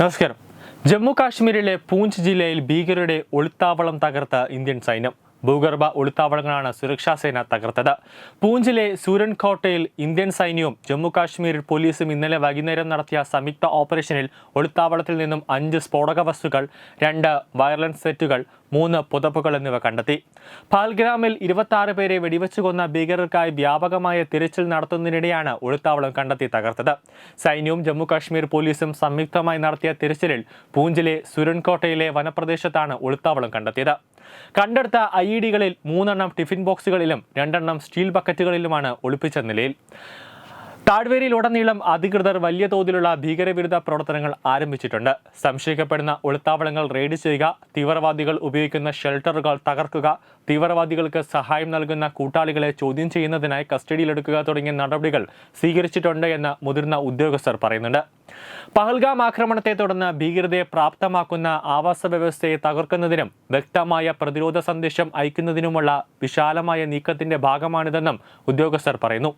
നമസ്കാരം. ജമ്മു കാശ്മീരിലെ പൂഞ്ച് ജില്ലയിൽ ഭീകരരുടെ ഒളിത്താവളം തകർത്ത ഇന്ത്യൻ സൈന്യം. ഭൂഗർഭ ഒളിത്താവളങ്ങളാണ് സുരക്ഷാ സേന തകർത്തത്. പൂഞ്ചിലെ സൂരൻകോട്ടയിൽ ഇന്ത്യൻ സൈന്യവും ജമ്മു കാശ്മീർ പോലീസും ഇന്നലെ വൈകുന്നേരം നടത്തിയ സംയുക്ത ഓപ്പറേഷനിൽ ഒളിത്താവളത്തിൽ നിന്നും അഞ്ച് സ്ഫോടക വസ്തുക്കൾ രണ്ട് വയർലൻസ് സെറ്റുകൾ മൂന്ന് പുതപ്പുകൾ എന്നിവ കണ്ടെത്തി. പാൽഗ്രാമിൽ ഇരുപത്തി പേരെ വെടിവെച്ചു കൊന്ന ഭീകരർക്കായി വ്യാപകമായ തിരച്ചിൽ നടത്തുന്നതിനിടെയാണ് ഒളിത്താവളം കണ്ടെത്തി തകർത്തത്. സൈന്യവും ജമ്മു കാശ്മീർ പോലീസും സംയുക്തമായി നടത്തിയ തിരച്ചിലിൽ പൂഞ്ചിലെ സുരൻകോട്ടയിലെ വനപ്രദേശത്താണ് ഒളിത്താവളം കണ്ടെത്തിയത്. കണ്ടെടുത്ത ഐ ഇ ഡികളിൽ മൂന്നെണ്ണം ടിഫിൻ ബോക്സുകളിലും രണ്ടെണ്ണം സ്റ്റീൽ ബക്കറ്റുകളിലുമാണ് ഒളിപ്പിച്ച നിലയിൽ. താഴ്വരയിലുടനീളം അധികൃതർ വലിയ തോതിലുള്ള ഭീകരവിരുദ്ധ പ്രവർത്തനങ്ങൾ ആരംഭിച്ചിട്ടുണ്ട്. സംശയിക്കപ്പെടുന്ന ഒളിത്താവളങ്ങൾ റെയ്ഡ് ചെയ്യുക തീവ്രവാദികൾ ഉപയോഗിക്കുന്ന ഷെൽട്ടറുകൾ തകർക്കുക തീവ്രവാദികൾക്ക് സഹായം നൽകുന്ന കൂട്ടാളികളെ ചോദ്യം ചെയ്യുന്നതിനായി കസ്റ്റഡിയിലെടുക്കുക തുടങ്ങിയ നടപടികൾ സ്വീകരിച്ചിട്ടുണ്ട് എന്ന് മുതിർന്ന ഉദ്യോഗസ്ഥർ പറയുന്നുണ്ട്. പഹൽഗാം ആക്രമണത്തെ തുടർന്ന് ഭീകരതയെ പ്രാപ്തമാക്കുന്ന ആവാസ വ്യവസ്ഥയെ തകർക്കുന്നതിനും വ്യക്തമായ പ്രതിരോധ സന്ദേശം അയക്കുന്നതിനുമുള്ള വിശാലമായ നീക്കത്തിന്റെ ഭാഗമാണിതെന്നും ഉദ്യോഗസ്ഥർ പറയുന്നു.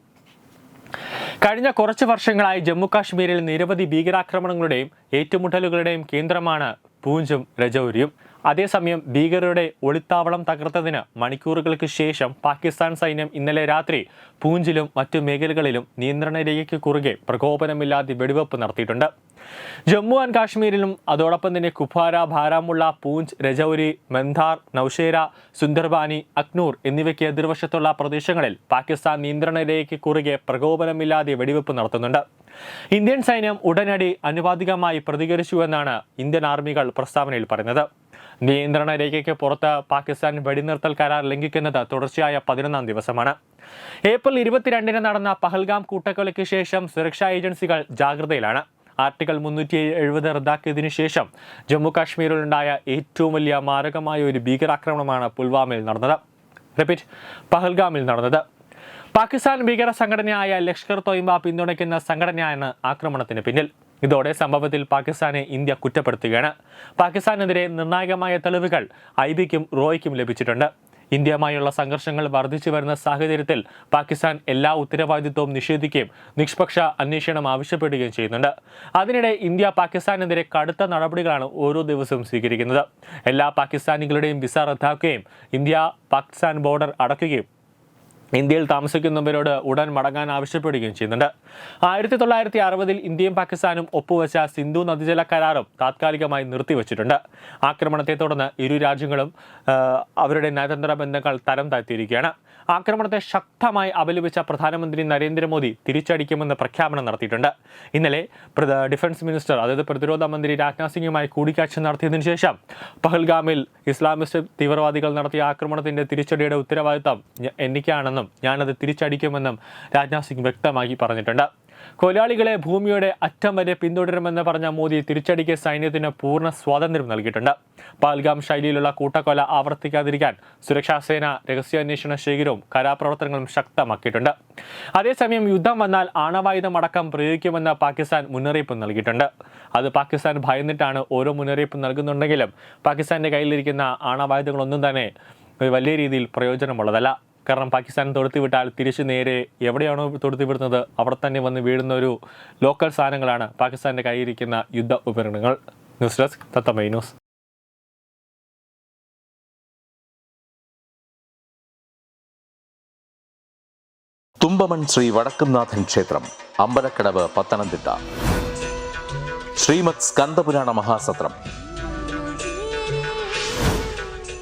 കഴിഞ്ഞ കുറച്ച് വർഷങ്ങളായി ജമ്മു കാശ്മീരിൽ നിരവധി ഭീകരാക്രമണങ്ങളുടെയും ഏറ്റുമുട്ടലുകളുടെയും കേന്ദ്രമാണ് പൂഞ്ചും രജൌരിയും. അതേസമയം ഭീകരരുടെ ഒളിത്താവളം തകർത്തതിന് മണിക്കൂറുകൾക്ക് ശേഷം പാകിസ്ഥാൻ സൈന്യം ഇന്നലെ രാത്രി പൂഞ്ചിലും മറ്റു മേഖലകളിലും നിയന്ത്രണ രേഖയ്ക്ക് കുറുകെ പ്രകോപനമില്ലാതെ വെടിവെപ്പ് നടത്തിയിട്ടുണ്ട്. ജമ്മു ആൻഡ് കാശ്മീരിലും അതോടൊപ്പം തന്നെ കുപ്വാര ബാരാമുള്ള പൂഞ്ച് രജൌരി മെന്ധാർ നൌഷേര സുന്ദർബാനി അക്നൂർ എന്നിവയ്ക്ക് എതിർവശത്തുള്ള പ്രദേശങ്ങളിൽ പാകിസ്ഥാൻ നിയന്ത്രണ രേഖയ്ക്ക് കുറുകെ പ്രകോപനമില്ലാതെ വെടിവെപ്പ് നടത്തുന്നുണ്ട്. ഇന്ത്യൻ സൈന്യം ഉടനടി അനുപാതികമായി പ്രതികരിച്ചുവെന്നാണ് ഇന്ത്യൻ ആർമികൾ പ്രസ്താവനയിൽ പറയുന്നത്. നിയന്ത്രണ രേഖയ്ക്ക് പുറത്ത് പാകിസ്ഥാൻ വെടിനിർത്തൽ കരാർ ലംഘിക്കുന്നത് തുടർച്ചയായ പതിനൊന്നാം ദിവസമാണ്. ഏപ്രിൽ ഇരുപത്തിരണ്ടിന് നടന്ന പഹൽഗാം കൂട്ടക്കൊലയ്ക്ക് ശേഷം സുരക്ഷാ ഏജൻസികൾ ജാഗ്രതയിലാണ്. ആർട്ടിക്കിൾ മുന്നൂറ്റി എഴുപത് റദ്ദാക്കിയതിനു ശേഷം ജമ്മു കാശ്മീരിലുണ്ടായ ഏറ്റവും വലിയ മാരകമായ ഒരു ഭീകരാക്രമണമാണ് പുൽവാമയിൽ നടന്നത്. റിപ്പീറ്റ് പഹൽഗാമിൽ നടന്നത്. പാകിസ്ഥാൻ ഭീകര സംഘടനയായ ലഷ്കർ തൊയ്ബ പിന്തുണയ്ക്കുന്ന സംഘടനയാണ് ആക്രമണത്തിന് പിന്നിൽ. ഇതോടെ സംഭവത്തിൽ പാകിസ്ഥാനെ ഇന്ത്യ കുറ്റപ്പെടുത്തുകയാണ്. പാകിസ്ഥാനെതിരെ നിർണായകമായ തെളിവുകൾ ഐ ബിക്കും റോയ്ക്കും ലഭിച്ചിട്ടുണ്ട്. ഇന്ത്യയുമായുള്ള സംഘർഷങ്ങൾ വർദ്ധിച്ചു വരുന്ന സാഹചര്യത്തിൽ പാകിസ്ഥാൻ എല്ലാ ഉത്തരവാദിത്വവും നിഷേധിക്കുകയും നിഷ്പക്ഷ അന്വേഷണം ആവശ്യപ്പെടുകയും ചെയ്യുന്നുണ്ട്. അതിനിടെ ഇന്ത്യ പാകിസ്ഥാനെതിരെ കടുത്ത നടപടികളാണ് ഓരോ ദിവസവും സ്വീകരിക്കുന്നത്. എല്ലാ പാകിസ്ഥാനികളുടെയും വിസ റദ്ദാക്കുകയും ഇന്ത്യ പാകിസ്ഥാൻ ബോർഡർ അടയ്ക്കുകയും ഇന്ത്യയിൽ താമസിക്കുന്നവരോട് ഉടൻ മടങ്ങാൻ ആവശ്യപ്പെടുകയും ചെയ്യുന്നുണ്ട്. ആയിരത്തി തൊള്ളായിരത്തി അറുപതിൽ ഇന്ത്യയും പാകിസ്ഥാനും ഒപ്പുവെച്ച സിന്ധു നദീജല കരാറും താത്കാലികമായി നിർത്തിവച്ചിട്ടുണ്ട്. ആക്രമണത്തെ തുടർന്ന് ഇരു രാജ്യങ്ങളും അവരുടെ നയതന്ത്ര ബന്ധങ്ങൾ തരം താഴ്ത്തിയിരിക്കുകയാണ് ആക്രമണത്തെ ശക്തമായി അപലപിച്ച പ്രധാനമന്ത്രി നരേന്ദ്രമോദി തിരിച്ചടിക്കുമെന്ന് പ്രഖ്യാപനം നടത്തിയിട്ടുണ്ട്. ഇന്നലെ ഡിഫൻസ് മിനിസ്റ്റർ അതായത് പ്രതിരോധ മന്ത്രി രാജ്നാഥ് സിംഗുമായി കൂടിക്കാഴ്ച നടത്തിയതിനു ശേഷം പഹൽഗാമിൽ ഇസ്ലാമിസ്റ്റ് തീവ്രവാദികൾ നടത്തിയ ആക്രമണത്തിന്റെ തിരിച്ചടിയുടെ ഉത്തരവാദിത്തം എനിക്കാണെന്നും ഞാനത് തിരിച്ചടിക്കുമെന്നും രാജ്നാഥ് സിംഗ് വ്യക്തമാക്കി പറഞ്ഞിട്ടുണ്ട്. കൊലയാളികളെ ഭൂമിയുടെ അറ്റം വരെ പിന്തുടരുമെന്ന് പറഞ്ഞ മോദി തിരിച്ചടിക്ക് സൈന്യത്തിന് പൂർണ സ്വാതന്ത്ര്യം നൽകിയിട്ടുണ്ട്. പാൽഗാം ശൈലിയിലുള്ള കൂട്ടക്കൊല ആവർത്തിക്കാതിരിക്കാൻ സുരക്ഷാസേന രഹസ്യാന്വേഷണ ശേഖരവും കരാപ്രവർത്തനങ്ങളും ശക്തമാക്കിയിട്ടുണ്ട്. അതേസമയം യുദ്ധം വന്നാൽ ആണവായുധം അടക്കം പ്രയോഗിക്കുമെന്ന് പാകിസ്ഥാൻ മുന്നറിയിപ്പ് നൽകിയിട്ടുണ്ട്. അത് പാകിസ്ഥാൻ ഭയന്നിട്ടാണ് ഓരോ മുന്നറിയിപ്പ് നൽകുന്നുണ്ടെങ്കിലും പാകിസ്ഥാന്റെ കയ്യിലിരിക്കുന്ന ആണവായുധങ്ങളൊന്നും തന്നെ വലിയ രീതിയിൽ പ്രയോജനമുള്ളതല്ല. കാരണം പാകിസ്ഥാൻ തൊടുത്തി വിട്ടാൽ തിരിച്ചു നേരെ എവിടെയാണോ തൊടുത്തി വിടുന്നത്? അവിടെ തന്നെ വന്ന് വീഴുന്ന ഒരു ലോക്കൽ സാധനങ്ങളാണ് പാകിസ്ഥാന്റെ കയ്യിരിക്കുന്ന യുദ്ധ ഉപകരണങ്ങൾ. News desk Tattvamayi news. ക്ഷേത്രം അമ്പലക്കടവ് പത്തനംതിട്ട. സ്കന്ദപുരാണ മഹാസത്രം.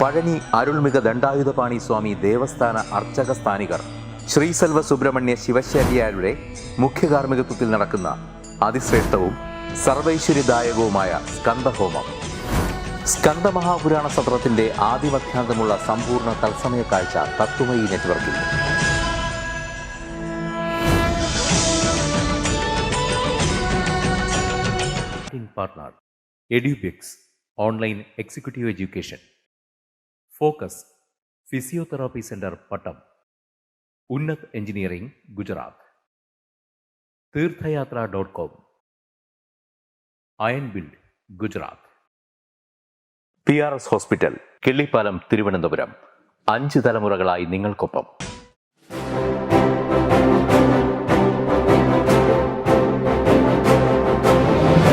പഴനി അരുൾമിക ദണ്ഡായുധപാണി സ്വാമി ദേവസ്ഥാന അർച്ചക സ്ഥാനികർ. ശ്രീസെൽവ സുബ്രഹ്മണ്യ ശിവശാരിയാരുടെ മുഖ്യ കാർമ്മികത്വത്തിൽ നടക്കുന്ന അതിശ്രേഷ്ഠവും സർവൈശ്വര്യദായകവുമായ സ്കന്ദഹോമം സ്കന്ദമഹാപുരാണ സത്രത്തിന്റെ ആദിമധ്യാന്തമുള്ള സമ്പൂർണ തത്സമയ കാഴ്ച തത്വമയി നെറ്റ്വർക്കിൽ. Partner online executive education focus physiotherapy centre Pattom. Unnat engineering Gujarat. Theerthayatra dot com. Iron build Gujarat. P R S hospital Killipalam Thiruvananthapuram. അഞ്ച് തലമുറകളായി നിങ്ങൾക്കൊപ്പം.